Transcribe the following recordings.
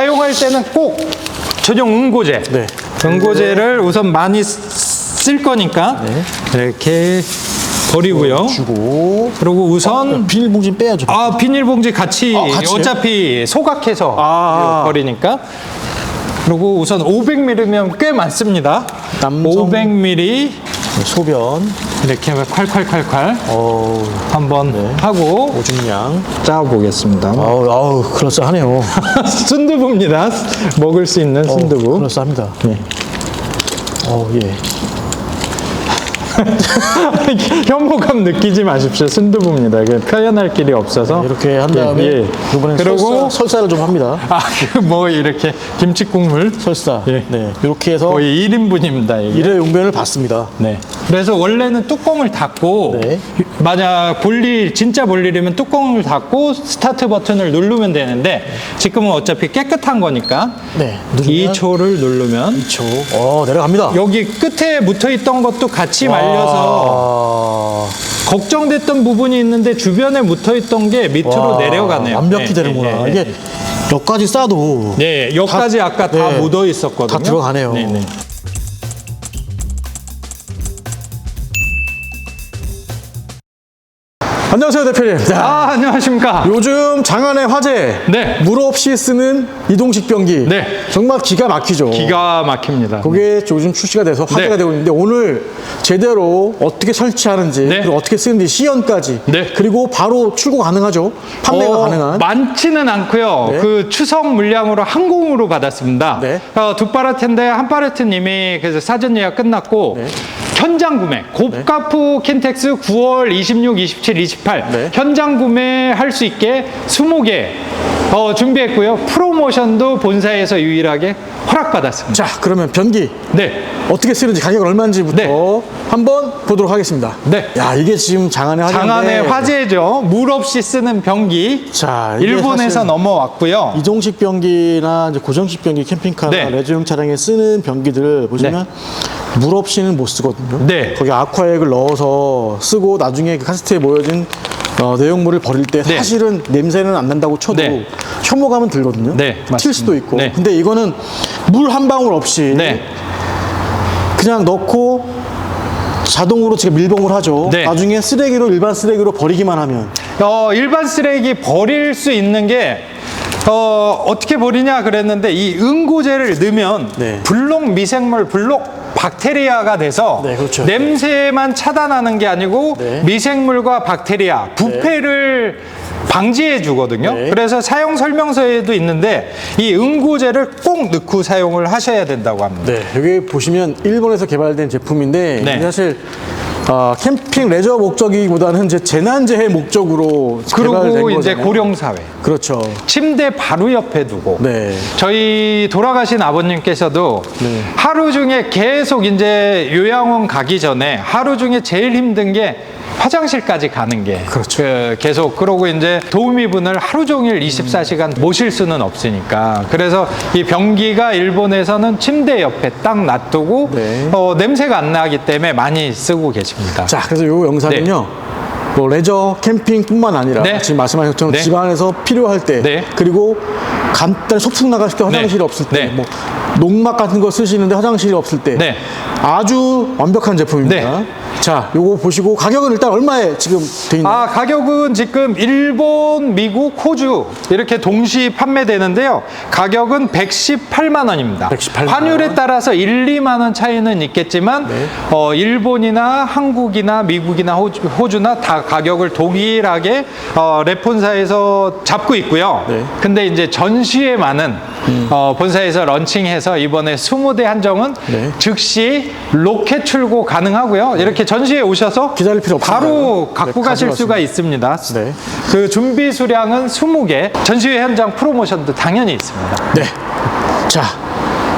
사용할 때는 꼭 전용 응고제. 네. 응고제를 우선 많이 쓰- 쓸 거니까 네. 이렇게 버리고요. 주고 그리고 우선 비닐봉지 빼야죠. 아 비닐봉지 같이, 아, 같이요? 어차피 소각해서 아. 버리니까 그리고 우선 500ml면 꽤 많습니다. 남성- 500ml 소변, 이렇게 콸콸콸콸 어, 한번 하고 오줌량. 짜 보겠습니다. 아우, 아우, 그럴싸하네요. 순두부입니다. 먹을 수 있는 순두부. 그럴싸합니다. 네. 어, 예. 혐오감 느끼지 마십시오. 순두부입니다. 이게 표현할 길이 없어서 이렇게 한 다음에 예, 예. 이번엔 그리고 설사, 설사를 좀 합니다. 아, 그뭐 이렇게 김치 국물 설사. 예. 네. 이렇게 해서 거의 1인분입니다. 이게. 일회 용변을 받습니다. 네. 그래서 원래는 뚜껑을 닫고 네. 만약 볼일 진짜 볼일이면 뚜껑을 닫고 스타트 버튼을 누르면 되는데 지금은 어차피 깨끗한 거니까 네. 누르면 2초를 누르면 2초. 어, 내려갑니다. 여기 끝에 붙어 있던 것도 같이 말려서 아, 걱정됐던 부분이 있는데 주변에 붙어 있던 게 밑으로 와, 내려가네요. 완벽히 네, 되는구나. 네, 네, 이게 여기까지 싸도 네, 여기까지 다- 아까 다 네. 묻어 있었거든요. 다 들어가네요. 네, 네. 안녕하세요, 대표님. 자, 아, 안녕하십니까? 요즘 장안의 화제. 네. 물 없이 쓰는 이동식 변기. 네. 정말 기가 막히죠. 기가 막힙니다. 그게 요즘 출시가 돼서 화제가 네. 되고 있는데 오늘 제대로 어떻게 설치하는지 네. 그리고 어떻게 쓰는지 시연까지 네. 그리고 바로 출고 가능하죠. 판매가 어, 가능한 많지는 않고요. 네. 그 추석 물량으로 항공으로 받았습니다. 네. 어, 두 파레트인데 한 파레트님이 그래서 사전 예약 끝났고 네. 현장 구매 곱카프 킨텍스 9월 26, 27, 28 네. 현장 구매할 수 있게 20개 어, 준비했고요. 프로모션도 본사에서 유일하게 허락받았습니다. 자 그러면 변기 네. 어떻게 쓰는지 가격은 얼마인지부터 네. 한번 보도록 하겠습니다. 네. 야 이게 지금 장안의 화제인데 장안의 화제죠. 물 없이 쓰는 변기. 자, 이게 일본에서 사실 넘어왔고요. 이동식 변기나 이제 고정식 변기 캠핑카나 네. 레저용 차량에 쓰는 변기들 보시면 물 없이는 못 쓰거든요. 네. 거기 아쿠아액을 넣어서 쓰고 나중에 그 카세트에 모여진 어, 내용물을 버릴 때 네. 사실은 냄새는 안 난다고 쳐도 네. 혐오감은 들거든요. 네, 튈 맞습니다. 수도 있고. 네. 근데 이거는 물 한 방울 없이 네. 그냥 넣고 자동으로 지금 밀봉을 하죠. 네. 나중에 쓰레기로 일반 쓰레기로 버리기만 하면 어, 일반 쓰레기 버릴 수 있는 게 어, 어떻게 버리냐 그랬는데 이 응고제를 넣으면 네. 블록 미생물, 블록 박테리아가 돼서 네, 그렇죠. 냄새만 차단하는 게 아니고 네. 미생물과 박테리아, 부패를 방지해 주거든요. 네. 그래서 사용 설명서에도 있는데 이 응고제를 꼭 넣고 사용을 하셔야 된다고 합니다. 네, 여기 보시면 일본에서 개발된 제품인데 네. 사실 어, 캠핑 레저 목적이기보다는 이제 재난재해 목적으로 개발된 그리고 이제 거잖아요. 고령 사회. 그렇죠. 침대 바로 옆에 두고 네. 저희 돌아가신 아버님께서도 네. 하루 중에 계속 이제 요양원 가기 전에 하루 중에 제일 힘든 게 화장실까지 가는 게 그렇죠. 그 계속 그러고 이제 도우미분을 하루 종일 24시간 모실 수는 없으니까 그래서 이 변기가 일본에서는 침대 옆에 딱 놔두고 네. 어, 냄새가 안 나기 때문에 많이 쓰고 계십니다. 자, 그래서 이 영상은요. 뭐 레저 캠핑뿐만 아니라 네. 지금 말씀하신 것처럼 네. 집안에서 필요할 때 네. 그리고 간단히 소풍 나갔을 때 화장실이 네. 없을 때 네. 뭐 농막 같은 거 쓰시는데 화장실이 없을 때 네. 아주 완벽한 제품입니다. 네. 자, 요거 보시고 가격은 일단 얼마에 지금 돼 있나요? 아, 가격은 지금 일본, 미국, 호주 이렇게 동시 판매되는데요. 가격은 118만 원입니다. 118만 원. 환율에 따라서 1, 2만 원 차이는 있겠지만 네. 어, 일본이나 한국이나 미국이나 호주, 나다 가격을 동일하게 어, 랩본사에서 잡고 있고요. 네. 음. 근데 이제 전시회만은 어, 본사에서 런칭해서 이번에 20대 한정은 네. 즉시 로켓 출고 가능하고요. 이렇게 전 시회 오셔서 기다릴 필요 없습니다. 바로 갖고 네, 가실 수가 있습니다. 네. 그 준비 수량은 20개, 전시회 현장 프로모션도 당연히 있습니다. 네. 자,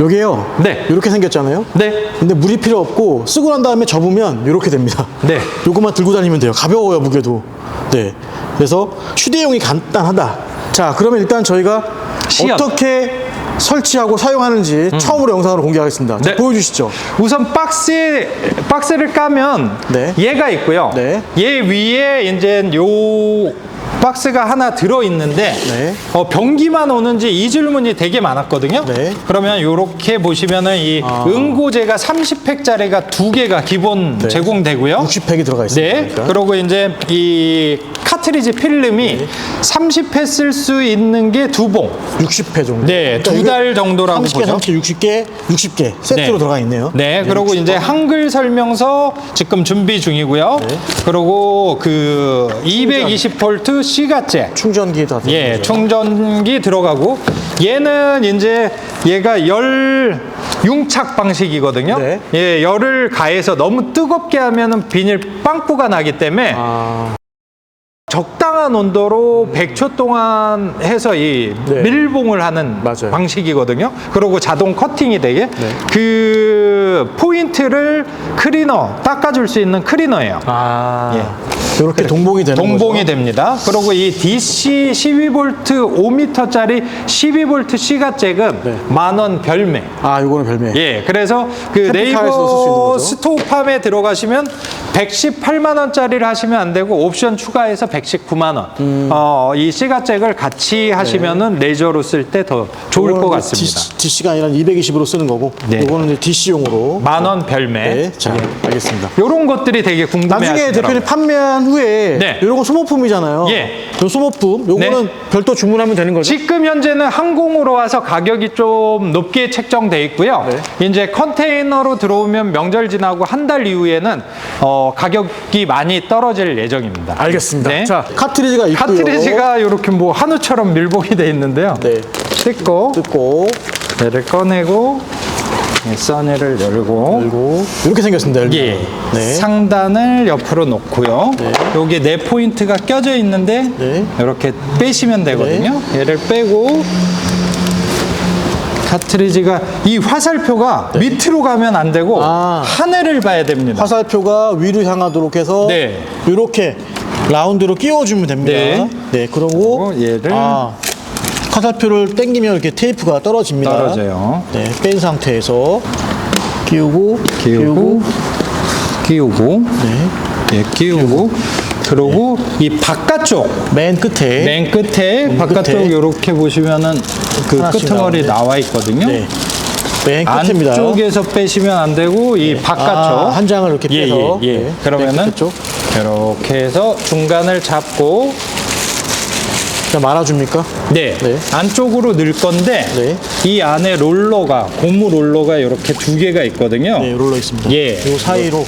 요게요. 네. 이렇게 생겼잖아요. 네. 근데 물이 필요 없고 쓰고 난 다음에 접으면 이렇게 됩니다. 네. 요것만 들고 다니면 돼요. 가벼워요, 무게도. 네. 그래서 휴대용이 간단하다. 자, 그러면 일단 저희가 시연. 어떻게 설치하고 사용하는지 처음으로 영상으로 공개하겠습니다. 자, 네. 보여주시죠. 우선 박스에 박스를 까면 네. 얘가 있고요. 네. 얘 위에 이제 요 박스가 하나 들어 있는데 네. 어, 변기만 오는지 이 질문이 되게 많았거든요. 네. 그러면 이렇게 보시면은 이 아. 응고제가 30팩짜리가 두 개가 기본 제공되고요. 60팩이 들어가 있습니다. 네. 그러니까. 그리고 이제 이 카트리지 필름이 30회 쓸 수 있는 게 두 봉. 60회 정도. 네, 두 이게 달 정도라고 30개, 보죠. 30개, 60개, 60개 세트로 네. 들어가 있네요. 네, 그리고 이제 한글 설명서 지금 준비 중이고요. 네. 그리고 그 220V C가째. 충전기도 다 예, 들어가죠. 충전기 들어가고 얘는 이제 얘가 열 융착 방식이거든요. 네. 예, 열을 가해서 너무 뜨겁게 하면은 비닐 빵꾸가 나기 때문에 아, 적당 한 온도로 100초 동안 해서 이 네. 밀봉을 하는 맞아요. 방식이거든요. 그리고 자동 커팅이 되게 그 포인트를 클리너 닦아줄 수 있는 클리너예요. 아, 이렇게 동봉이 되는 동봉이 거죠. 됩니다. 그리고 이 DC 12V 5m짜리 12V C가 잭은 네. 만원 별매. 아, 요거는 별매. 예, 그래서 그 네이버 거죠? 스토어팜에 들어가시면 118만 원짜리를 하시면 안 되고 옵션 추가해서 119만 원. 음. 어, 이 시가잭을 같이 하시면은 레저로 쓸 때 더 좋을 것 같습니다. DC, 가 아니라 220으로 쓰는 거고, 네. 요거는 이제 DC용으로. 만 원 별매. 네, 자, 알겠습니다. 요런 것들이 되게 궁금해 나중에. 대표님 판매한 후에 네. 이런 거 소모품이잖아요. 예. 요 소모품 요거는 네. 별도 주문하면 되는 거죠? 지금 현재는 항공으로 와서 가격이 좀 높게 책정돼 있고요. 네. 이제 컨테이너로 들어오면 명절 지나고 한 달 이후에는 어, 가격이 많이 떨어질 예정입니다. 알겠습니다. 네. 자, 카트리지가 있고요. 카트리지가 이렇게 뭐 한우처럼 밀봉이 돼 있는데요. 네. 뜯고 뜯고 얘를 꺼내고 네, 써니를 열고 그리고 이렇게 생겼습니다. 열면. 예, 네. 상단을 옆으로 놓고요. 여기 네 포인트가 껴져 있는데 네. 이렇게 빼시면 되거든요. 얘를 빼고 카트리지가 이 화살표가 밑으로 가면 안 되고 네. 아. 하늘을 봐야 됩니다. 화살표가 위로 향하도록 해서 네. 이렇게 라운드로 끼워주면 됩니다. 네. 네, 그리고 얘를 아, 화살표를 당기면 이렇게 테이프가 떨어집니다. 떨어져요. 네, 뺀 상태에서 끼우고 끼우고 끼우고 네. 예, 끼우고 그리고 이 바깥쪽 맨 끝에 맨 끝에 바깥쪽 끝에. 이렇게 보시면은 그 하나씩 끄트머리 나오는데. 나와 있거든요. 네. 맨 끝입니다. 안쪽에서 빼시면 안 되고 이 바깥쪽 아, 한 장을 이렇게 예, 빼서. 예, 예. 네, 그러면은 맨 끝쪽. 이렇게 해서 중간을 잡고 그냥 말아줍니까? 네, 네. 안쪽으로 넣을 건데 네. 이 안에 롤러가 고무 롤러가 이렇게 두 개가 있거든요. 네, 롤러 있습니다. 예. 요 사이로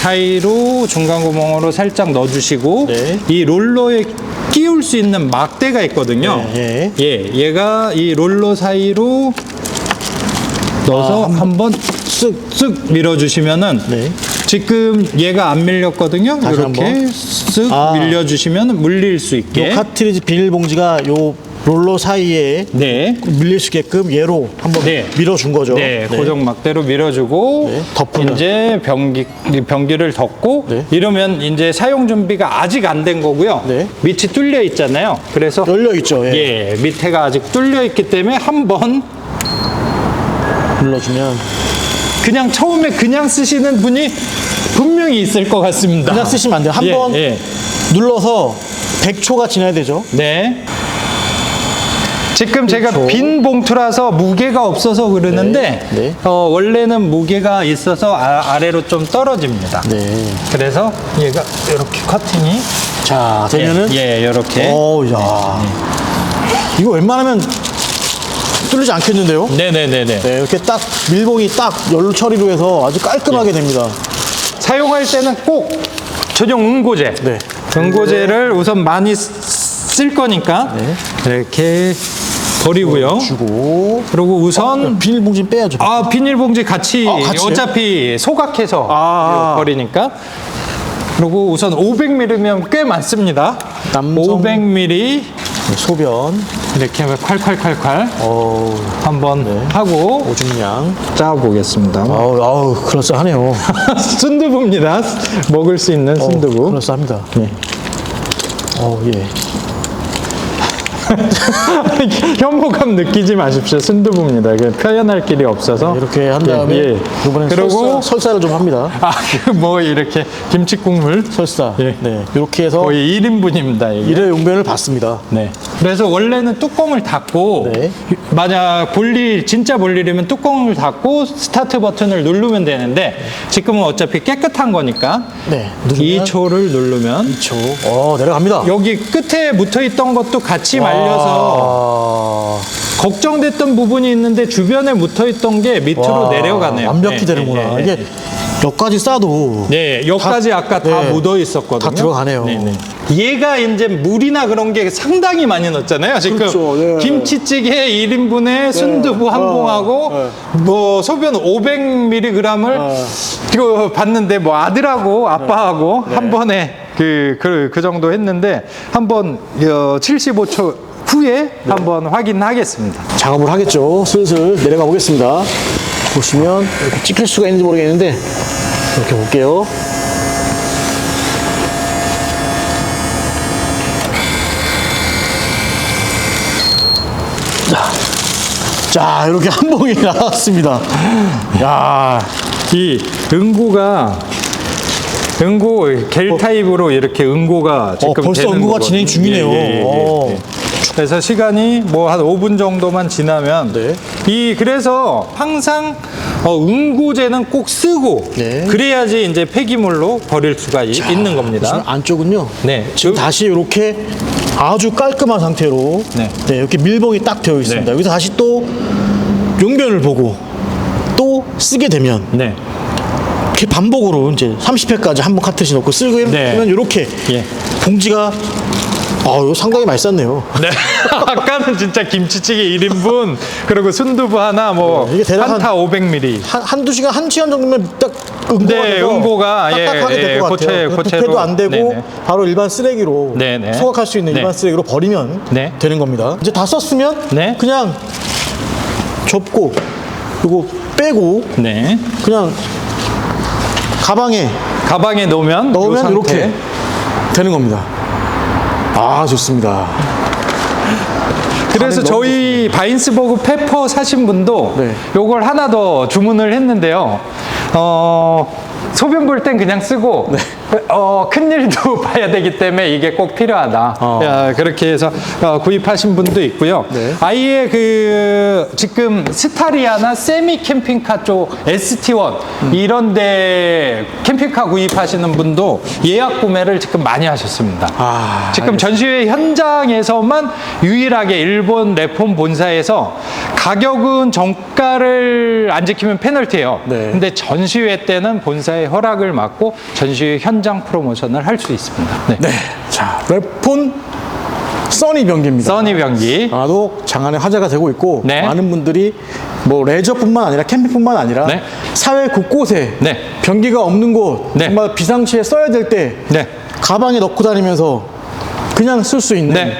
사이로 중간 구멍으로 살짝 넣어주시고 네. 이 롤러에 끼울 수 있는 막대가 있거든요. 네, 예, 얘가 이 롤러 사이로 넣어서 한번 쓱쓱 밀어주시면은 네. 지금 얘가 안 밀렸거든요. 다시 이렇게 한번. 쓱 아. 밀려주시면 물릴 수 있게. 요 카트리지 비닐봉지가 요 롤러 사이에 네. 밀릴 수 있게끔 얘로 한번 네. 밀어준 거죠. 네, 고정 막대로 밀어주고 네, 덮으면. 이제 변기 변기를 덮고 네. 이러면 이제 사용 준비가 아직 안 된 거고요. 네. 밑이 뚫려 있잖아요. 그래서 열려 있죠. 예. 예, 밑에가 아직 뚫려 있기 때문에 한번 눌러주면 그냥 처음에 그냥 쓰시는 분이 분명히 있을 것 같습니다. 그냥 쓰시면 안 돼요. 예, 한번 예. 눌러서 100초가 지나야 되죠. 네. 지금 제가 그렇죠. 빈 봉투라서 무게가 없어서 그러는데 네, 네. 어, 원래는 무게가 있어서 아, 래로좀 떨어집니다. 네. 그래서 얘가 이렇게 커팅이 자, 되면은 예, 이렇게 어, 야. 이거 웬만하면 뚫리지 않겠는데요? 네네네네 네, 이렇게 딱 밀봉이 딱 열로 처리로 해서 아주 깔끔하게 네. 됩니다. 사용할 때는 꼭 전용 응고제 네. 응고제를 우선 많이 쓰- 쓸 거니까 네. 이렇게 버리고요. 주고 그리고 우선 비닐봉지 빼야죠. 아 비닐봉지 같이 아, 같이요? 어차피 소각해서 아. 버리니까 그리고 우선 500ml면 꽤 많습니다. 남성- 500ml 네, 소변, 이렇게 하면 콸콸콸콸 어, 한번 네. 하고 오줌량. 짜보겠습니다. 아우, 아우, 그럴싸하네요. 순두부입니다. 먹을 수 있는 어, 순두부. 그럴싸합니다. 네. 어, 예. 혐오감 느끼지 마십시오. 순두부입니다. 그 표현할 길이 없어서 이렇게 한 다음에 예, 예. 이번엔 그리고 설사, 설사를 좀 합니다. 아, 그뭐 이렇게 김치 국물 설사. 예. 네. 이렇게 해서 거의 1인분입니다. 이게. 일회 용변을 받습니다. 네. 그래서 원래는 뚜껑을 닫고 네. 만약 볼일 진짜 볼일이면 뚜껑을 닫고 스타트 버튼을 누르면 되는데 지금은 어차피 깨끗한 거니까 네. 누르면 2초를 누르면 2초. 어, 내려갑니다. 여기 끝에 붙어 있던 것도 같이 말려서 아, 걱정됐던 부분이 있는데 주변에 붙어 있던 게 밑으로 와, 내려가네요. 완벽히 네, 되는구나. 네, 네. 이게 몇 가지 싸도 네, 여기까지 다- 아까 다 네. 묻어 있었거든요. 다 들어가네요. 얘가 이제 물이나 그런 게 상당히 많이 넣었잖아요. 지금 그렇죠, 네. 김치찌개 1인분에 순두부 한 어, 봉하고 네. 뭐 소변 500mg을 어. 이거 봤는데 뭐 아들하고 아빠하고 네. 한 번에 그, 그, 그 정도 했는데 한번 어, 75초 후에 네. 한번 확인하겠습니다. 작업을 하겠죠. 슬슬 내려가 보겠습니다. 보시면 이렇게 찍힐 수가 있는지 모르겠는데 이렇게 볼게요. 자, 자 이렇게 한 봉이 나왔습니다. 야, 이 응고가 응고 겔 타입으로 이렇게 응고가 지금 어, 벌써 되는 응고가 거거든요. 진행 중이네요. 어. 그래서 시간이 뭐 한 5분 정도만 지나면 네. 이 그래서 항상 어, 응고제는 꼭 쓰고 네. 그래야지 이제 폐기물로 버릴 수가 이- 있는 보시면 겁니다. 안쪽은요. 네. 지금 요- 다시 이렇게 아주 깔끔한 상태로 네. 네. 이렇게 밀봉이 딱 되어 있습니다. 네. 여기서 다시 또 용변을 보고 또 쓰게 되면 네. 이렇게 반복으로 이제 30회까지 한 번 카트시 넣고 쓰고 네. 그러면 이렇게 예. 봉지가 아, 이거 상당히 많이 쌌네요. 네. 아까는 진짜 김치찌개 1인분 그리고 순두부 하나 뭐 네, 이게 대략 한타 500ml. 한, 한두 시간, 한 시간 정도면 딱 응고가 네, 돼서 응고가, 예, 딱딱하게 예, 될것 고체- 같아요. 고체로. 부패도 안 되고 네네. 바로 일반 쓰레기로 네네. 소각할 수 있는 네. 일반 쓰레기로 버리면 네. 되는 겁니다. 이제 다 썼으면 네. 그냥 접고 그리고 빼고 네. 그냥 가방에 가방에 넣으면 요 넣으면. 이렇게 되는 겁니다. 아 좋습니다. 그래서 저희 바인스버그 페퍼 사신 분도 네. 요걸 하나 더 주문을 했는데요. 어, 소변 볼 땐 그냥 쓰고 네. 어, 큰일도 봐야 되기 때문에 이게 꼭 필요하다. 어. 야, 그렇게 해서 어, 구입하신 분도 있고요. 네. 아예 그 지금 스타리아나 세미 캠핑카 쪽 ST1 음. 이런데 캠핑카 구입하시는 분도 예약 구매를 지금 많이 하셨습니다. 아, 지금 전시회 현장에서만 유일하게 일본 레폼 본사에서 가격은 정가를 안 지키면 페널티예요. 네. 근데 전시회 때는 본사 의 허락을 받고 전시회 현장 프로모션을 할 수 있습니다. 네. 네. 자 랩폰 써니 변기입니다. 써니 변기. 아도 장안의 화제가 되고 있고 네. 많은 분들이 뭐 레저뿐만 아니라 캠핑뿐만 아니라 네. 사회 곳곳에 네. 변기가 없는 곳 네. 정말 비상시에 써야 될 때 네. 가방에 넣고 다니면서 그냥 쓸 수 있는 네.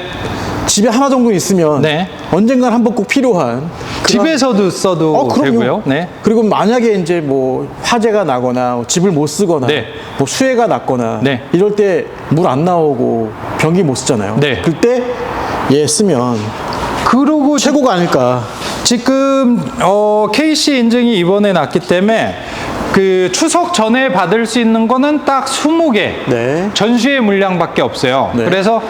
집에 하나 정도 있으면 네. 언젠간 한 번 꼭 필요한 집에서도 써도 어, 그럼요. 되고요. 네. 그리고 만약에 이제 뭐 화재가 나거나 집을 못 쓰거나 네. 뭐 수해가 났거나 네. 이럴 때 물 안 나오고 변기 못 쓰잖아요. 네. 그때 얘 쓰면 그리고 최고가 아닐까. 지금 어, KC 인증이 이번에 났기 때문에 그 추석 전에 받을 수 있는 거는 딱 20개 네. 전시회 물량밖에 없어요. 네. 그래서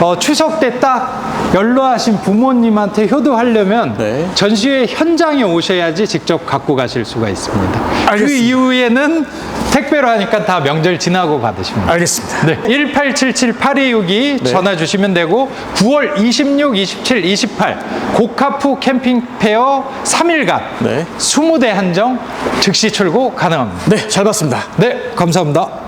어, 추석 때 딱 연로하신 부모님한테 효도하려면 네. 전시회 현장에 오셔야지 직접 갖고 가실 수가 있습니다. 그 알겠습니다. 이후에는 택배로 하니까 다 명절 지나고 받으십니다. 알겠습니다. 네. 1877-8262 네. 전화 주시면 되고 9월 26, 27, 28 고카프 캠핑 페어 3일간 네. 20대 한정 즉시 출고 가능합니다. 네, 잘 봤습니다. 네, 감사합니다.